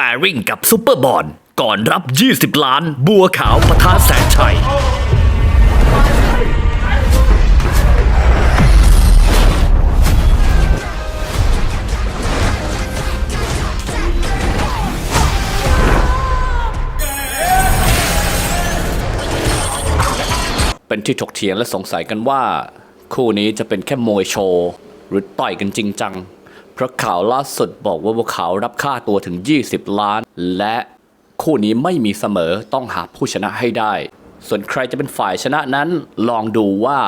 ปร์ริงกับซุปเปอร์บอลก่อนรับ 20 ล้าน บัวขาวปะทะแสนชัย เป็นที่ถกเถียงและสงสัยกันว่า คู่นี้จะเป็นแค่มวยโชว์ หรือต่อยกันจริงจัง เพราะข่าวล่าสุดบอกว่าบัวขาวรับค่าตัวถึง 20 ล้าน และคู่นี้ไม่มีเสมอต้องหาผู้ชนะให้ได้ ส่วนใครจะเป็นฝ่ายชนะนั้น ลองดูว่า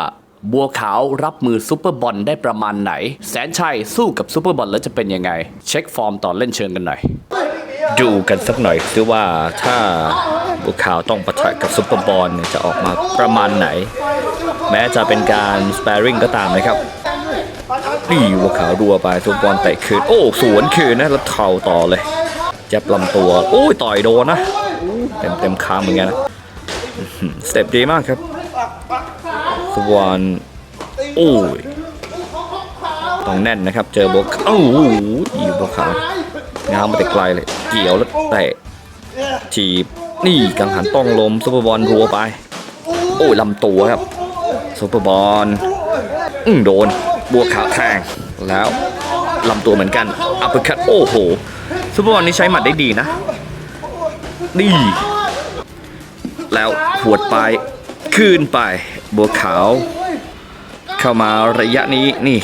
บัวขาวรับมือซูเปอร์บอลได้ประมาณไหน แสนชัยสู้กับซูเปอร์บอลแล้วจะเป็นยังไง เช็คฟอร์มตอนเล่นเชิงกันหน่อย ดูกันสักหน่อยซิว่าถ้าบัวขาวต้องปะทะกับซุปเปอร์บอลจะออกมาประมาณไหน แม้จะเป็นการสเปริงก็ตามนะครับ นี่บัวขาวรัวไปซุปเปอร์บอลเตะคืน โอ้ สวนคืนนะ แล้วเข่าต่อเลยจ็บลำตัว โอ้ย ต่อยโดนนะ เต็มเต็มค้างเหมือนกันนะสเต็ปดีมากครับซุปเปอร์บอลโอ้ยต้องแน่นนะครับ เจอบัวขาวโอ้โหอีบัวขาวง้างมาแต่ไกลเลย เกี่ยวแล้วเตะถีบ นี่กังหันต้องลมซุปเปอร์บอลรัวไป โอ้ยลำตัวครับซุปเปอร์บอลอืมโดน บัวขาวแทงแล้วลำตัวเหมือนกันอัปเปอร์คัตโอ้โหซุปเปอร์บอลนี่ใช้หมัดได้ดีนะนี่แล้วหวดไปคืนไปบัวขาว เข้ามาระยะนี้นี่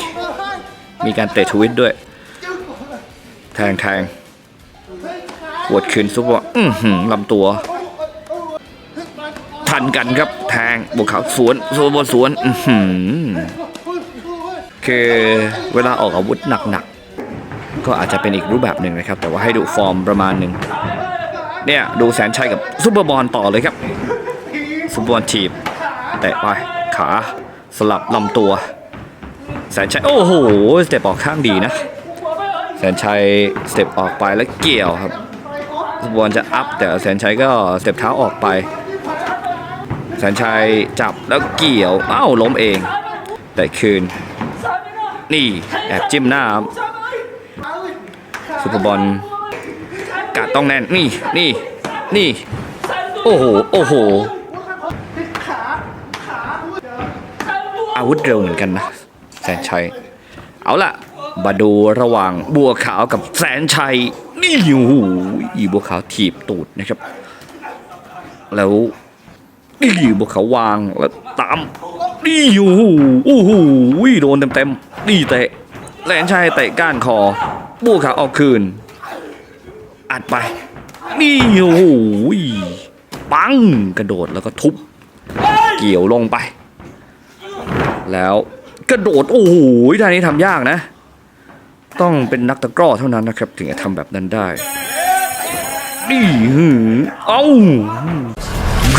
มีการเตะทวิตด้วย แทงแทงหวดคืนซุปเปอร์อือหือลำตัว ทันกันครับแทงบัวขาวสวนสวนบนสวน อือหือ คือเวลาออกอาวุธหนักๆ ก็อาจจะเป็นอีกรูปแบบหนึ่งนะครับ แต่ว่าให้ดูฟอร์มประมาณหนึ่งเนี่ยดูแสนชัยกับซุปเปอร์บอลต่อเลยครับซุปเปอร์บอลถีบแตะไปขาสลับลำตัว แสนชัย โอ้โหสเต็ปออกข้างดีนะ แสนชัยสเต็ปออกไปแล้วเกี่ยวครับสบอลจะอัพแต่แสนชัยก็สเต็ปเท้าออกไป แสนชัยจับแล้วเกี่ยวอ้าวล้มเอง แต่คืน นี่แอบจิ้มหน้าครับซุปเปอร์บอลกาดต้องแน่นนี่นี่นี่โอ้โหโอ้โหอาวุธเร็วเหมือนกันนะแสนชัยเอาล่ะมาดูระหว่างบัวขาวกับแสนชัยนี่โอ้โหอีบัวขาวถีบตูดนะครับ แล้วนี่บัวขาววางแล้วตามนี่โอ้โหโอ้โหโดนเต็มๆ นี่เตะแสนชัยเตะก้านคอบัวขาวเอาคืน อัดไป นี่โอ้โหปังกระโดดแล้วก็ทุบ เกี่ยวลงไป แล้วกระโดด โอ้โหท่านี้ทำยากนะ ต้องเป็นนักตะกร้อเท่านั้นนะครับ ถึงจะทำแบบนั้นได้นี่หืเอ้า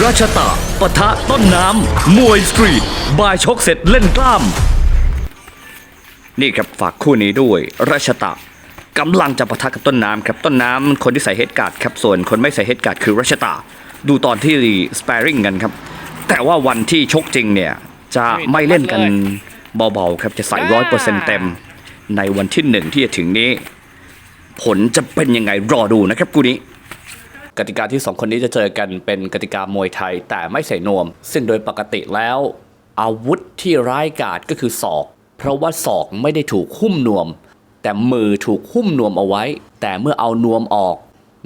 ราชตะปะทะต้นน้ำมวยสตรีทบายชกเสร็จเล่นกล้าม นี่ครับฝากคู่นี้ด้วยราชตะกำลังจะปะทะกับต้นน้ำครับต้นน้ำคนที่ใส่เฮดการ์ดครับส่วนคนไม่ใส่เฮดการ์ดคือราชตะดูตอนที่สปาริงกันครับ แต่ว่าวันที่ชกจริงเนี่ยจะไม่เล่นกันเบาๆครับจะใส่ร้อยเปอร์เซ็นต์เต็ม ในวันที่หนึ่งที่จะถึงนี้ ผลจะเป็นยังไงรอดูนะครับกูนี้ กติกาที่สองคนนี้จะเจอกันเป็นกติกามวยไทยแต่ไม่ใส่นวม ซึ่งโดยปกติแล้ว อาวุธที่ร้ายกาจก็คือศอก เพราะว่าศอกไม่ได้ถูกหุ้มนวม แต่มือถูกหุ้มนวมเอาไว้ แต่เมื่อเอานวมออก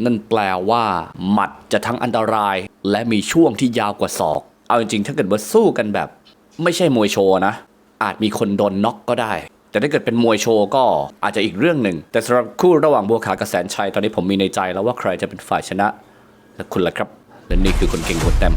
นั่นแปลว่าหมัดจะทั้งอันตราย และมีช่วงที่ยาวกว่าศอก เอาจริงๆถ้าเกิดว่าสู้กันแบบ ไม่ใช่มวยโชว์นะ อาจมีคนโดนน็อกก็ได้ แต่ถ้าเกิดเป็นมวยโชว์ก็อาจจะอีกเรื่องหนึ่ง แต่สำหรับคู่ระหว่างบัวขาวกับแสนชัยตอนนี้ผมมีในใจแล้วว่าใครจะเป็นฝ่ายชนะและคุณล่ะครับและนี่คือคนเก่งคนเต็ม